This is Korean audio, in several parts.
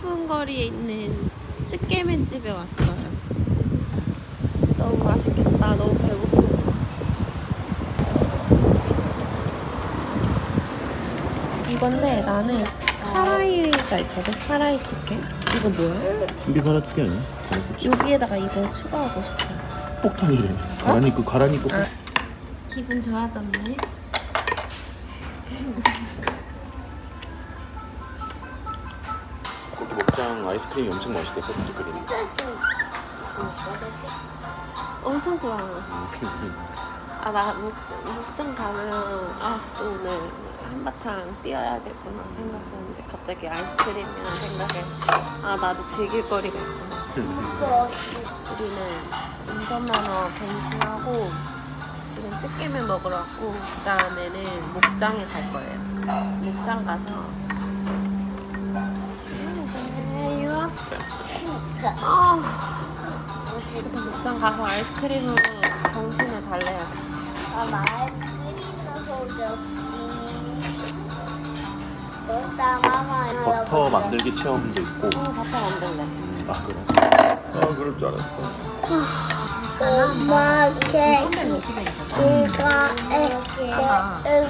운전면허 10분 거리에 있는 찌개맨 집에 왔어요. 너무 맛있겠다. 너무 배고파. 이건데 나는 카라이가 있거든. 카라이 치킨. 이거 뭐야? 이게 가라치기 아니야? 여기에다가 이거 추가하고 싶어. 폭탄이래. 가라니 그 가라니 꼭. 아. 기분 좋아졌네. 먹장 아이스크림이 엄청 맛있대. 크림. 엄청 좋아. 아, 나 목장, 목장 가면, 아, 또 오늘 한바탕 뛰어야겠구나 생각했는데, 갑자기 아이스크림이라는 생각에, 아, 나도 즐길 거리가 있구나. 우리는 운전면허 갱신하고, 지금 찌개면 먹으러 왔고, 그 다음에는 목장에 갈 거예요. 목장 가서, 아, 일단 목장 가서 아이스크림으로 정신을 달래야겠어. 버터 만들기 체험도 있고. 어, 바빠 만들래. 아 그래? 아 그럴 줄 알았어. 엄마 케이크 350엔이잖아. 지가 이렇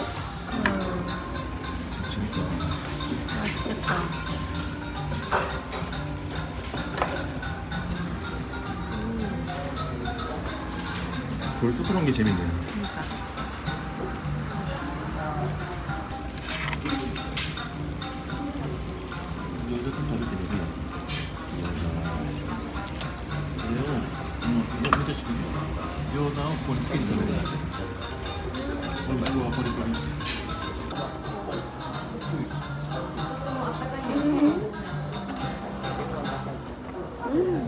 벌써 그런 게 재밌네. 그러니까. 음,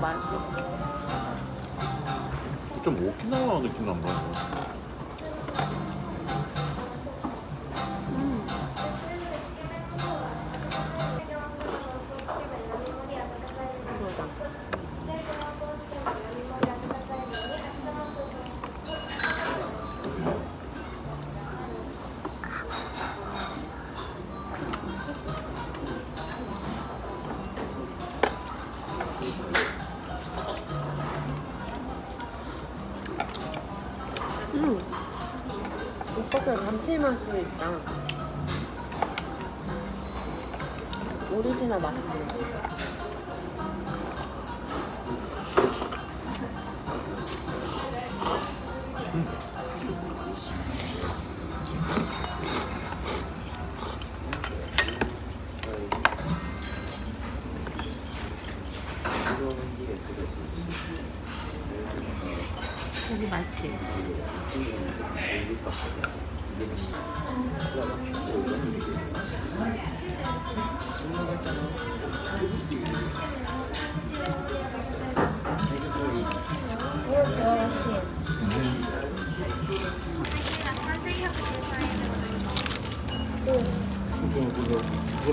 맛있어. 좀 오키나와 느낌 난다. 그거 오빠가 감칠맛도 있다. 오리지널 맛있네.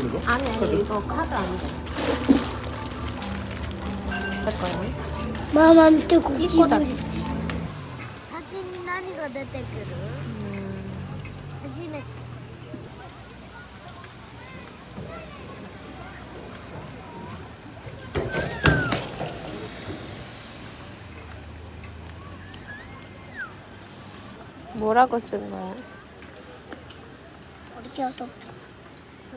그걸로 줘? 아니 아니 이거 카드 아니다. 내 거야? 마마 밑에 고기 이거다. 사진이何が出てくる 음, 初めて 뭐라고 쓴 거야? 이렇게 와서 사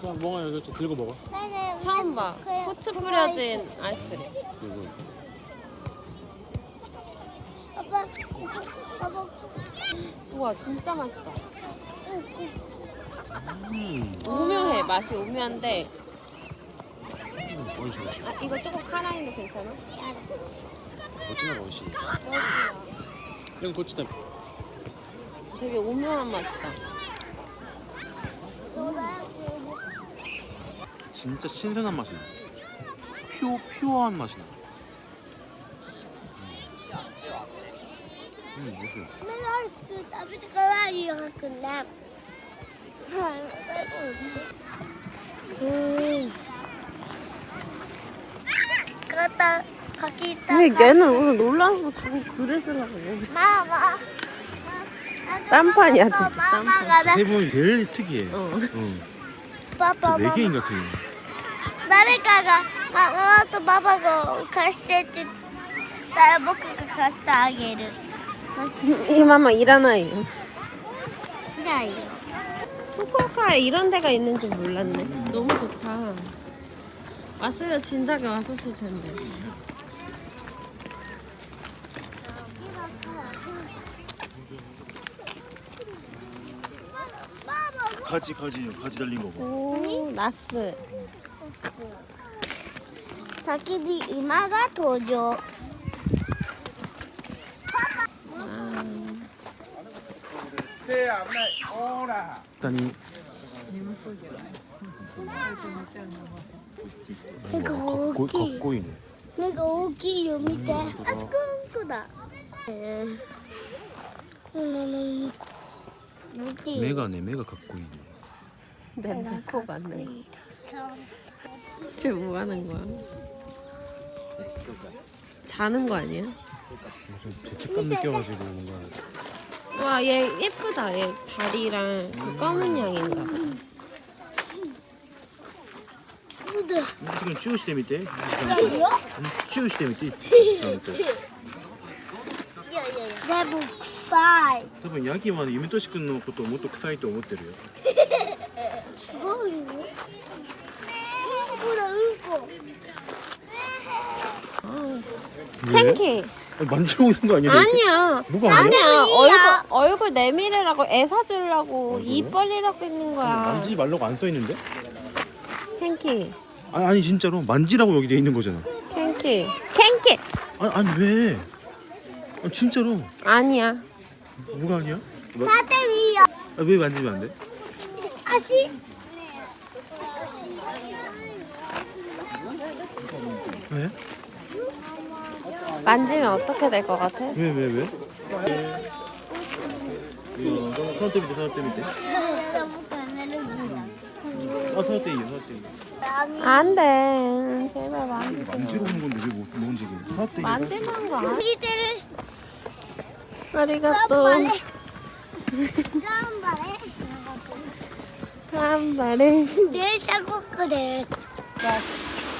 자, 멍아 여기 좀 들고 먹어. 처음 봐. 후추 뿌려진 아이스크림. 아빠, 아빠, 우와 진짜 맛있어. 음, 오묘해 맛이 오묘한데 음, 어이시 어이시. 아 이거 조금 카라인도 괜찮아? 어찌나 어이시. 여기 고치다. 되게 오묘한 맛이다. 진짜 신선한 맛이 나. 퓨 퓨어한 맛이 나. 음, 맛있어. 그 아버지가 이어갔는데 음. 그렇다 거기 있다 얘는 놀라서 자꾸 글을 쓰려고 해. 마마 딴판이야, 진짜 딴판. 세분이 제일 특이해. 어. 어. 빠빠 저 외계인 같아. 誰かがママとパパが貸してって言ったら僕が貸してあげる。 이 마마 일하나요? じゃあいいよ。 후쿠오카에 이런 데가 있는 줄 몰랐네. 너무 좋다. 왔으면 진작에 왔었을 텐데. 가지 가지 가지 달린 거고. 오, 나스. 先に馬が登場。下に。大きい。かっこいいね。大きいよ見て。あそこの子だ。えー、目がね目がかっこいいね。だいぶね。 쟤 뭐 하는 거야? 자는 거 아니야? 무슨 죄책감 느껴가지고 뭔가. 와, 얘 예쁘다. 얘 다리랑 그 검은 양인가 봐. そうだ。 지금 찌우してみて.いや 찌우してみて.いやいやいや。でも臭い。多分ヤギは夢とし君のことをもっと臭いと思ってるよ。 탱키. 어, 만지고 있는 거 아니야? 아니야. 뭐가 아니야? 아니야. 얼굴, 얼굴 내밀으라고 애사 주려고 아, 입 벌리라고 있는 거야. 만지지 말라고 안 써 있는데? 탱키. 아니, 아니 진짜로 만지라고 여기 돼 있는 거잖아. 탱키. 탱키. 아니, 아니 왜? 아, 진짜로 아니야. 뭐가 아니야? 마- 사탕 위요. 아, 왜 만지면 안 돼? 다시 왜? 만지면 어떻게 될 것 같아? 왜, 왜, 왜? 이거 사람 때문에 사람 아 사람 때문에 사람 어, 안 돼. 제발 만지지 만지러 오는 건데 왜못 뭔지 그 사람 때문에 만지는 거 우리들을 아리가또. 깜발해. 깜발해. 깜발해. 내 사고 그랬어.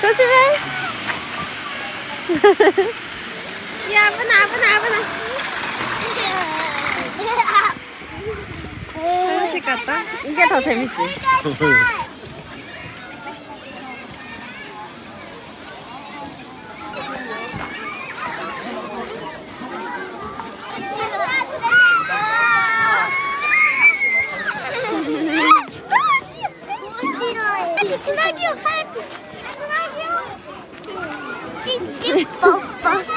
조심해. 야, 아프나, 아프나, 아프나. 재밌을 것 같다. 이게 더 재밌지. like you, Hug. That's not you. Chip, chip.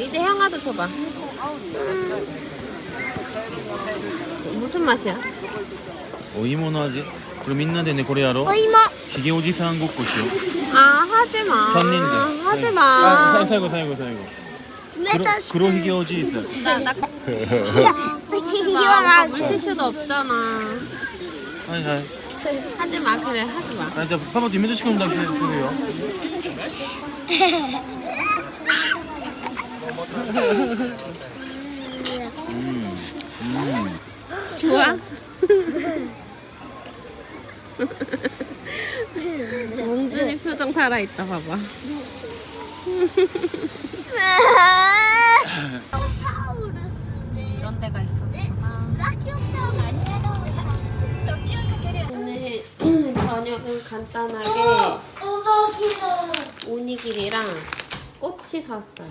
이제 형아도 줘봐. 무슨 맛이야? 오이모노 아지? 그럼 민나대네これやろお芋。ひげおじさんごっこしよう 아, 하지 마. 3人で 하지 あ 마. さ最後最後最後目としく黒ひげおじいさん 나, 나, いや、次は 나 が 물티슈도 없잖아. はいはい 하지 마, 그래, 하지 마. あじゃあパパと夢としくんだけするよ 음, 음. 좋아? 몽준이 표정 살아있다 봐봐. 이런 데가 있었구나. 오늘 저녁은 간단하게 오니길이랑 꼬치 샀어요.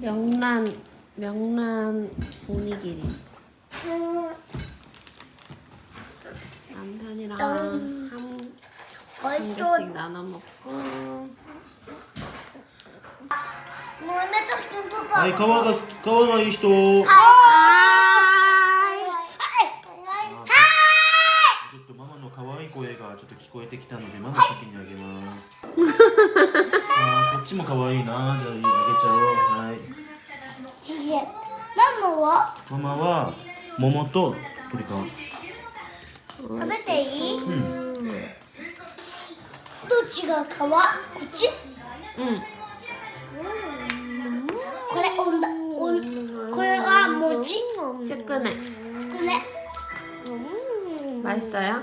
명란 명란 오니길이. 남편이랑 한, 한 おいしそう 개씩 나눠 먹고 もう目としくんとパはい皮が好き皮がいい人 ちょっと聞こえてきたのでママ先にあげますあーこっちも可愛いなじゃああげちゃおうはいいやママはママは桃と鶏皮食べていいうんどっちが皮こっち 응. これおんだおんこれは餅 뜨끈해. これ 맛있어요?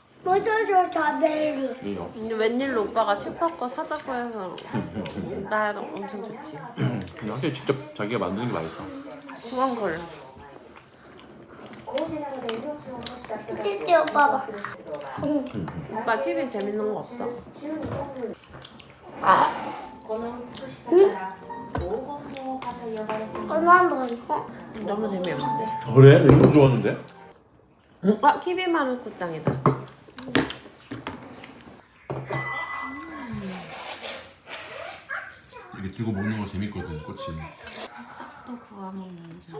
포도주 자베리. 왜요? 근데 웬일로 오빠가 슈퍼거 사자고 해서 나야 엄청 좋지. 근데 확실히 직접 자기가 만드는 게 맛있어. 그건 걸로. 띠띠 오빠 봐. 오빠 TV 재밌는 거 없어? 아. 응? 얼마나 이거? 너무 재미없어. 아, 그래? 내가 좋았는데? 아, TV만 한 꽃장이다. 들고 먹는 거 재밌거든 꼬치 또 구워 먹는 줄.